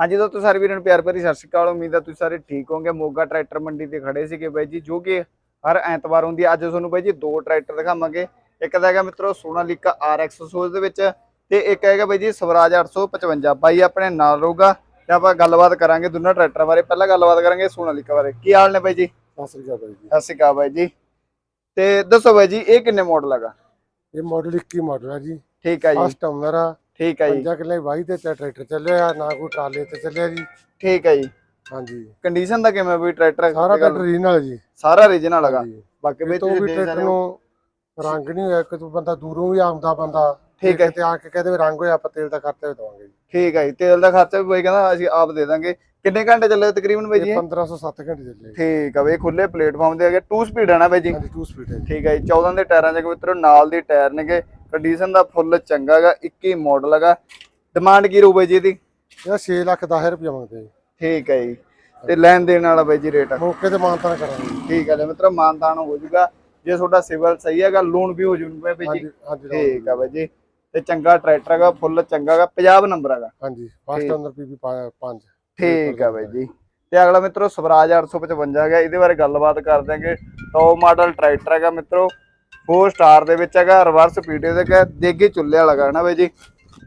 ਹਾਂਜੀ ਦੋਸਤੋ ਸਾਰੇ ਵੀਰਾਂ ਨੂੰ ਪਿਆਰ ਭਰੀ ਸਤਿ ਸ਼੍ਰੀ ਅਕਾਲ। ਉਮੀਦ ਹੈ ਤੁਸੀਂ ਸਾਰੇ ਠੀਕ ਹੋਵੋਗੇ। ਮੋਗਾ ਟਰੈਕਟਰ ਮੰਡੀ ਤੇ ਖੜੇ ਸੀਗੇ ਬਾਈ ਜੀ ਜੋ ਕਿ ਹਰ ਐਤਵਾਰ ਹੁੰਦੀ ਹੈ ਅੱਜ ਤੁਹਾਨੂੰ ਬਾਈ ਜੀ ਦੋ ਟਰੈਕਟਰ ਦਿਖਾਵਾਂਗੇ। ਇੱਕ ਹੈਗਾ ਮਿੱਤਰੋ ਸੋਨਾਲੀਕਾ RX ਸੋਜ ਦੇ ਵਿੱਚ ਤੇ ਇੱਕ ਹੈਗਾ ਬਾਈ ਜੀ ਸਵਰਾਜ 855 ਬਾਈ ਆਪਣੇ ਨਾਲ ਰਹੂਗਾ ਤੇ ਆਪਾਂ ਗੱਲਬਾਤ ਕਰਾਂਗੇ ਦੋਨਾਂ ਟਰੈਕਟਰਾਂ ਬਾਰੇ। ਪਹਿਲਾਂ ਗੱਲਬਾਤ ਕਰਾਂਗੇ ਸੋਨਾਲੀਕਾ ਬਾਰੇ। ਕੀ ਹਾਲ ਨੇ ਬਾਈ ਜੀ? ਸਤਿ ਸ੍ਰੀ ਅਕਾਲ ਬਾਈ ਜੀ। ਸਤਿ ਸ਼੍ਰੀ ਅਕਾਲ ਬਾਈ ਜੀ। ਤੇ ਦੱਸੋ ਬਾਈ ਜੀ ਇਹ ਕਿੰਨੇ ਮਾਡਲ ਹੈਗਾ? ਇਹ ਮਾਡਲ 21 ਮਾਡਲ ਹੈ ਜੀ। ਠੀਕ ਹੈ ਜੀ। ਫਸਟ ਓਨਰ ਆ। ਠੀਕ ਹੈ ਜੀ। ਪੰਜਾ ਕਿੱਲੇ ਵਾਹੀ ਤੇ ਟਰੈਕਟਰ ਚੱਲਿਆ ਨਾ ਕੋਈ ਟਰਾਲੇ ਤੇ ਚੱਲਿਆ ਜੀ। ਠੀਕ ਹੈ ਜੀ। ਹਾਂਜੀ। ਕੰਡੀਸ਼ਨ ਦਾ ਕਿਵੇਂ ਬਈ ਟਰੈਕਟਰ ਸਾਰਾ ਟਰੈਕਟਰ ਰੀਨਲ ਜੀ। ਸਾਰਾ ਰੀਜਨਲ ਹੈਗਾ। ਬਾਕੀ ਤੁਸੀਂ ਵੀ ਟਰੈਕਟਰ ਨੂੰ ਰੰਗ ਨਹੀਂ ਹੋਇਆ ਕਿ ਤੂੰ ਬੰਦਾ ਦੂਰੋਂ ਵੀ ਆਉਂਦਾ ਬੰਦਾ। ਠੀਕ ਹੈ। ਤੇ ਆ ਕੇ ਕਹਦੇ ਵੀ ਰੰਗ ਹੋਇਆ ਆਪਾਂ ਤੇਲ ਦਾ ਖਰਚਾ ਵੀ ਦਵਾਂਗੇ ਜੀ। ਠੀਕ ਹੈ ਜੀ। ਤੇਲ ਦਾ ਖਰਚਾ ਵੀ ਬਈ ਕਹਿੰਦਾ ਅਸੀਂ ਆਪ ਦੇ ਦਾਂਗੇ। ਕਿੰਨੇ ਘੰਟੇ ਚੱਲੇ ਤਕਰੀਬਨ ਬਈ ਜੀ? ਇਹ ਇਹ? 1507 ਘੰਟੇ ਚੱਲੇ ਠੀਕ ਆ ਬਈ ਖੁੱਲੇ ਪਲੇਟਫਾਰਮ ਦੇ ਹੈਗੇ। 2 ਸਪੀਡ ਹੈ ਨਾ ਬਈ ਜੀ? ਹਾਂਜੀ 2 ਸਪੀਡ ਹੈ ਠੀਕ ਹੈ ਜੀ। 14 ਦੇ ਟਾਇਰਾਂ ਦੇ ਮਿੱਤਰੋ ਨਾਲ ਦੀ ਟਾਇਰ ਨੇਗੇ। ਕੰਡੀਸ਼ਨ ਦਾ ਫੁੱਲ ਚੰਗਾ ਹੈਗਾ 21 ਮਾਡਲ ਹੈਗਾ। ਡਿਮਾਂਡ ਕੀ ਰਹੂ ਬਈ ਜੀ ਇਹਦੀ? ਇਹ 6 ਲੱਖ 10 ਰੁਪਏ ਮੰਗਦੇ ਠੀਕ ਹੈ ਜੀ। ਤੇ ਲੈਣ ਦੇਣ ਵਾਲਾ ਬਈ ਜੀ ਰੇਟ ਮੌਕੇ ਤੇ ਮਾਨਤਾਨ ਕਰਾਂਗੇ। ਠੀਕ ਹੈ ਜੀ ਮਿੱਤਰੋ ਮਾਨਤਾਨ ਹੋ ਜਾਊਗਾ। ਜੇ ਤੁਹਾਡਾ ਸਿਵਲ ਸਹੀ ਹੈਗਾ ਲੋਨ ਵੀ ਹੋ ਜਾਊਗਾ ਬਈ ਜੀ। ਠੀਕ ਆ ਬਈ ਜੀ। ਤੇ ਚੰਗਾ ਟਰੈਕਟਰ ਹੈਗਾ ਫੁੱਲ ਚੰਗਾ ਹੈਗਾ ਪੰਜਾਬ ਨੰਬਰ ਹੈਗਾ। ਹਾਂਜੀ ਫਸਟ ਓਨਰ ਪੀਪੀ 5 ਠੀਕ ਆ ਬਾਈ ਜੀ। ਤੇ ਅਗਲਾ ਮਿੱਤਰੋ ਸਵਰਾਜ 855 ਹੈਗਾ। ਇਹਦੇ ਬਾਰੇ ਗੱਲਬਾਤ ਕਰ ਦਾਂਗੇ ਟੌਪ ਮਾਡਲ ਟਰੈਕਟਰ ਹੈਗਾ ਮਿੱਤਰੋ। 4 ਸਟਾਰ ਦੇ ਵਿੱਚ ਹੈਗਾ ਰਿਵਰਸ ਪੀਡੀਓ ਦੇ ਹੈਗਾ ਦੇਗੇ ਚੁੱਲੇ ਵਾਲਾ ਹੈਗਾ ਨਾ ਬਾਈ ਜੀ।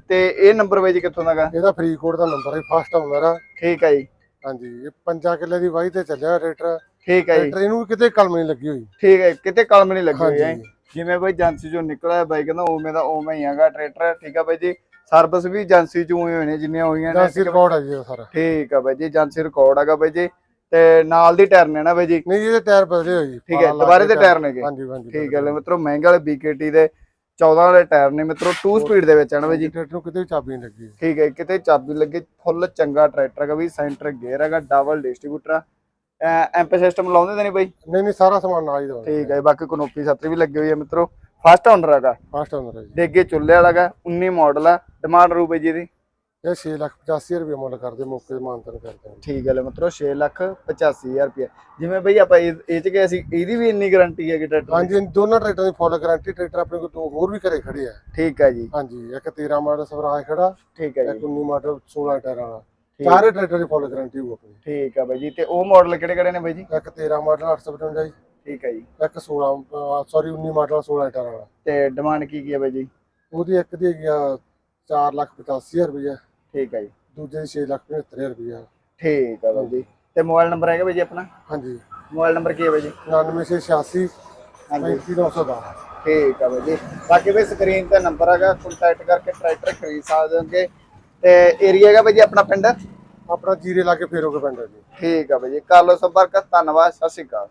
ਤੇ ਇਹ ਨੰਬਰ ਬਾਈ ਜੀ ਕਿੱਥੋਂ ਦਾ ਹੈਗਾ? ਇਹਦਾ ਫਰੀਦਕੋਟ ਦਾ ਨੰਬਰ ਹੈ ਫਸਟ ਓਨਰ ਆ। ਠੀਕ ਹੈ ਜੀ। ਹਾਂਜੀ ਇਹ ਪੰਜਾ ਕਿੱਲੇ ਦੀ ਵਾਹੀ ਤੇ ਚੱਲਿਆ ਟਰੈਕਟਰ। ਠੀਕ ਹੈ ਜੀ। ਟਰੈਕਟਰ ਇਹਨੂੰ ਕਿਤੇ ਕਲਮ ਨਹੀਂ ਲੱਗੀ ਹੋਈ। ਠੀਕ ਹੈ ਕਿਤੇ ਕਲਮ ਨਹੀਂ ਲੱਗੀ ਹੋਈ ਹੈ। ਜਿਵੇਂ ਬਾਈ ਏਜੰਸੀ ਚੋਂ ਨਿਕਲਿਆ ਬਾਈ ਕਹਿੰਦਾ ਉਵੇਂ ਦਾ ਉਵੇਂ ਹੀ ਹੈਗਾ ਟਰੈਕਟਰ ਠੀਕ ਆ ਬਾਈ ਜੀ। ਸਰਵਿਸ ਵੀ ਏਜੰਸੀ ਚੋਂ ਹੋਈ ਹੋਈ ਨੇ ਜਿੰਨੀਆਂ ਹੋਈਆਂ ਨੇ ਏਜੰਸੀ ਰਿਕਾਰਡ ਹੈ ਜੀ ਸਾਰਾ। ਠੀਕ ਆ ਬਾਈ ਜੀ ਏਜੰਸੀ ਰਿਕਾਰਡ ਹੈਗਾ ਬਾਈ ਜੀ। ਤੇ ਨਾਲ ਦੀ ਟਾਇਰ ਨੇ ਨਾ ਬਾਈ ਜੀ? ਨਹੀਂ ਇਹਦੇ ਟਾਇਰ ਬਦਲੇ ਹੋਏ ਜੀ। ਠੀਕ ਹੈ, ਪਾਲਾ ਲਾ ਦੁਬਾਰੇ ਕੇ ਦੇ ਟਾਇਰ ਨੇਗੇ। ਹਾਂਜੀ ਹਾਂਜੀ ਠੀਕ ਹੈ ਲੈ ਮਿੱਤਰੋ ਮਹਿੰਗੇ ਵਾਲੇ BKT ਦੇ 14 ਵਾਲੇ ਟਾਇਰ ਨੇ ਮਿੱਤਰੋ 2 ਸਪੀਡ ਦੇ ਵਿੱਚ ਹਨ ਬਾਈ ਜੀ? ਟਰੈਕਟਰ ਨੂੰ ਕਿਤੇ ਵੀ ਚਾਬੀ ਨਹੀਂ ਲੱਗੀ। ਠੀਕ ਹੈ ਕਿਤੇ ਚਾਬੀ ਲੱਗੇ ਫੁੱਲ ਚੰਗਾ ਟਰੈਕਟਰ ਹੈਗਾ ਵੀ ਸੈਂਟਰ ਗੇਅਰ ਹੈਗਾ ਡਬਲ ਡਿਸਟ੍ਰੀਬਿਊਟਰ ਐਂਪ ਸਿਸਟਮ ਲਾਉਂਦੇ ਤਾਂ ਨਹੀਂ ਬਾਈ? ਨਹੀਂ ਨਹੀਂ ਸਾਰਾ ਸਮਾਨ ਨਾਲ ਹੀ ਦਵਾਂਗੇ ਠੀਕ ਹੈ ਬਾਕੀ ਕਨੋਪੀ ਛਤਰੀ ਵੀ ਲੱਗੀ ਹੋਈ ਹੈ ਮਿੱਤਰੋ। ਫਸਟ ਓਨਰ ਹੈਗਾ। ਫਸਟ ਓਨਰ ਹੈ ਜੀ। ਦੇਗੇ ਚੁੱਲੇ ਵਾਲਾ ਹੈਗਾ 19 ਮਾਡਲ ਆ। ਡਿਮਾਂਡ ਰੂ ਬਾਈ ਜੀ ਦੀ ਇਹ 6 ਲੱਖ 85 ਰੁਪਏ ਮੁੱਲ ਕਰਦੇ ਮੌਕੇ ਤੇ ਮਾਨਤਨ ਕਰਦੇ ਹਾਂ ਠੀਕ ਹੈ ਲੈ ਮਿੱਤਰੋ 6 ਲੱਖ 85000 ਰੁਪਏ ਜਿਵੇਂ ਬਈ ਆਪਾਂ ਇਹ ਚ ਗਏ ਸੀ ਇਹਦੀ ਵੀ ਇੰਨੀ ਗਾਰੰਟੀ ਹੈ ਕਿ ਟਰੈਕਟਰ? ਹਾਂਜੀ ਦੋਨਾਂ ਟਰੈਕਟਰਾਂ ਦੀ ਫੁੱਲ ਗਾਰੰਟੀ ਟਰੈਕਟਰ ਆਪਣੇ ਕੋਲ ਦੋ ਹੋਰ ਵੀ ਘਰੇ ਖੜੇ ਆ। ਠੀਕ ਹੈ ਜੀ। ਹਾਂਜੀ ਇੱਕ 13 ਮਾਡਲ ਸਵਰਾਜ ਖੜਾ ਠੀਕ ਹੈ ਇੱਕ ਜੀ। 19 ਮਾਡਲ 16 ਟਾਇਰਾਂ ਵਾਲਾ। ਸਾਰੇ ਟਰੈਕਟਰ ਦੀ ਫੁੱਲ ਗਾਰੰਟੀ ਹੋਊ ਆਪਣੀ। ਠੀਕ ਹੈ ਬਾਈ ਜੀ ਤੇ ਉਹ ਮਾਡਲ ਕਿਹੜੇ ਕਿਹੜੇ ਨੇ ਬਾਈ ਜੀ? ਇੱਕ 13 ਮਾਡਲ 855 ਜੀ। ਠੀਕ ਹੈ ਜੀ। ਇੱਕ 16 ਸੌਰੀ 19 ਮਾਡਲ 16 ਟਾਇਰਾਂ ਵਾਲਾ। ਤੇ ਡਿਮਾਂਡ ਕੀ ਕੀ ਹੈ ਬਾਈ ਜੀ? ਉਹਦੀ ਇੱਕ ਦੀ ਹੈਗੀ ਆ 4 ਲੱਖ 85 ਰੁਪਏ ਠੀਕ ਹੈ ਜੀ। ਦੂਜੇ ਦੀ 6 ਲੱਖ 75 ਰੁਪਏ ਠੀਕ ਹੈ ਬਾਈ ਜੀ। ਤੇ ਮੋਬਾਈਲ ਨੰਬਰ ਹੈਗਾ ਬਾਈ ਜੀ ਆਪਣਾ? ਹਾਂਜੀ। ਮੋਬਾਈਲ ਨੰਬਰ ਕੀ ਹੈ ਬਾਈ ਜੀ? 9686 ਹਾਂਜੀ। 35910 ਠੀਕ ਹੈ ਬਾਈ ਜੀ। ਬਾਕੀ ਵੀ ਸਕਰੀਨ ਤੇ ਨੰਬਰ ਹੈਗਾ ਕੰਟੈਕਟ ਕਰਕੇ ਟਰੈਕਟਰ ਖਰੀਦ ਸਕਦੇ ਹੋਗੇ ਤੇ ਏਰੀਆ ਹੈਗਾ ਬਾਈ ਜੀ ਆਪਣਾ ਪਿੰਡ? ਆਪਣਾ ਜੀਰੇ ਲਾ ਕੇ ਫੇਰੋਗੇ ਪਿੰਡ ਜੀ। ਠੀਕ ਹੈ ਬਾਈ ਜੀ। ਕਰ ਲਓ ਸੰਪਰਕ ਧੰਨਵਾਦ ਸਤਿ ਸ਼੍ਰੀ ਅਕਾਲ।